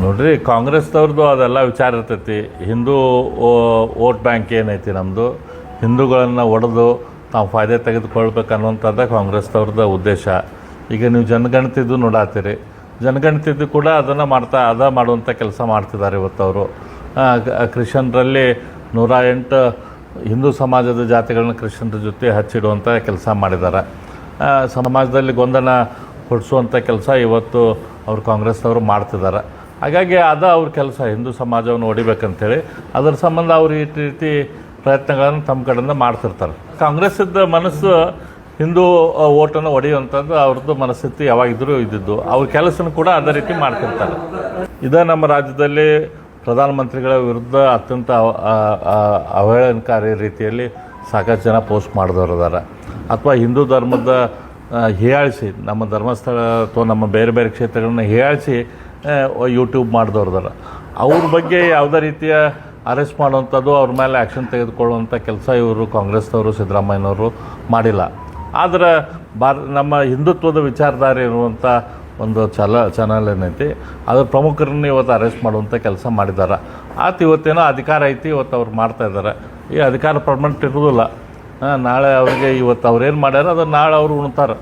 ನೋಡ್ರಿ ಕಾಂಗ್ರೆಸ್ದವ್ರದ್ದು ಅದೆಲ್ಲ ವಿಚಾರ ಇರ್ತೈತಿ. ಹಿಂದೂ ವೋಟ್ ಬ್ಯಾಂಕ್ ಏನೈತಿ ನಮ್ಮದು ಹಿಂದೂಗಳನ್ನು ಒಡೆದು ತಾವು ಫಾಯ್ದೆ ತೆಗೆದುಕೊಳ್ಬೇಕು ಅನ್ನುವಂಥದ್ದು ಕಾಂಗ್ರೆಸ್ದವ್ರದ್ದು ಉದ್ದೇಶ. ಈಗ ನೀವು ಜನಗಣತಿದ್ದು ನೋಡಾತೀರಿ. ಜನಗಣತಿದ್ದು ಕೂಡ ಅದನ್ನು ಮಾಡ್ತಾ, ಅದ ಮಾಡುವಂಥ ಕೆಲಸ ಮಾಡ್ತಿದ್ದಾರೆ ಇವತ್ತು ಅವರು ಕ್ರಿಶ್ಚಿಯನ್ರಲ್ಲಿ ನೂರ ಎಂಟು ಹಿಂದೂ ಸಮಾಜದ ಜಾತಿಗಳನ್ನ ಕ್ರಿಶ್ಚಿಯನ್ರ ಜೊತೆ ಹಚ್ಚಿಡುವಂಥ ಕೆಲಸ ಮಾಡಿದ್ದಾರೆ. ಸಮಾಜದಲ್ಲಿ ಗೊಂದಲ ಹೊಡಿಸುವಂಥ ಕೆಲಸ ಇವತ್ತು ಅವರು ಕಾಂಗ್ರೆಸ್ನವರು ಮಾಡ್ತಿದ್ದಾರೆ. ಹಾಗಾಗಿ ಅದ ಅವ್ರ ಕೆಲಸ, ಹಿಂದೂ ಸಮಾಜವನ್ನು ಹೊಡಿಬೇಕಂತೇಳಿ. ಅದರ ಸಂಬಂಧ ಅವ್ರು ಈ ರೀತಿ ಪ್ರಯತ್ನಗಳನ್ನು ತಮ್ಮ ಕಡೆಯಿಂದ ಮಾಡ್ತಿರ್ತಾರೆ. ಕಾಂಗ್ರೆಸ್ಸಿದ್ದ ಮನಸ್ಸು ಹಿಂದೂ ಓಟನ್ನು ಹೊಡೆಯುವಂಥದ್ದು ಅವ್ರದ್ದು ಮನಸ್ಥಿತಿ ಯಾವಾಗಿದ್ದರೂ ಇದ್ದಿದ್ದು. ಅವ್ರ ಕೆಲಸನ ಕೂಡ ಅದೇ ರೀತಿ ಮಾಡ್ತಿರ್ತಾರೆ. ಇದೇ ನಮ್ಮ ರಾಜ್ಯದಲ್ಲಿ ಪ್ರಧಾನಮಂತ್ರಿಗಳ ವಿರುದ್ಧ ಅತ್ಯಂತ ಅವಹೇಳನಕಾರಿ ರೀತಿಯಲ್ಲಿ ಸಾಕಷ್ಟು ಜನ ಪೋಸ್ಟ್ ಮಾಡಿದವರು ಅದಾರ ಅಥವಾ ಹಿಂದೂ ಧರ್ಮದ ಹೀಯಾಳಿಸಿ, ನಮ್ಮ ಧರ್ಮಸ್ಥಳ ಅಥವಾ ನಮ್ಮ ಬೇರೆ ಬೇರೆ ಕ್ಷೇತ್ರಗಳನ್ನ ಹೀಯಾಳಿಸಿ ಯೂಟ್ಯೂಬ್ ಮಾಡಿದವ್ರದಾರ ಅವ್ರ ಬಗ್ಗೆ ಯಾವುದೇ ರೀತಿಯ ಅರೆಸ್ಟ್ ಮಾಡುವಂಥದ್ದು ಅವ್ರ ಮೇಲೆ ಆ್ಯಕ್ಷನ್ ತೆಗೆದುಕೊಳ್ಳುವಂಥ ಕೆಲಸ ಇವರು ಕಾಂಗ್ರೆಸ್ನವರು, ಸಿದ್ದರಾಮಯ್ಯನವರು ಮಾಡಿಲ್ಲ. ಆದರೆ ಭಾರ, ನಮ್ಮ ಹಿಂದುತ್ವದ ವಿಚಾರಧಾರೆ ಇರುವಂಥ ಒಂದು ಚಲ ಚಾನಲ್ ಏನೈತಿ, ಅದ್ರ ಪ್ರಮುಖರನ್ನು ಇವತ್ತು ಅರೆಸ್ಟ್ ಮಾಡುವಂಥ ಕೆಲಸ ಮಾಡಿದ್ದಾರೆ ಆತ ಇವತ್ತೇನೋ ಅಧಿಕಾರ ಐತಿ, ಇವತ್ತು ಅವ್ರು ಮಾಡ್ತಾ ಇದ್ದಾರೆ ಈ ಅಧಿಕಾರ ಪರ್ಮನೆಂಟ್ ಇರೋದಿಲ್ಲ ನಾಳೆ ಅವರಿಗೆ ಇವತ್ತು ಅವ್ರೇನು ಮಾಡ್ಯಾರ ಅದು ನಾಳೆ ಅವರು ಉಣ್ತಾರೆ.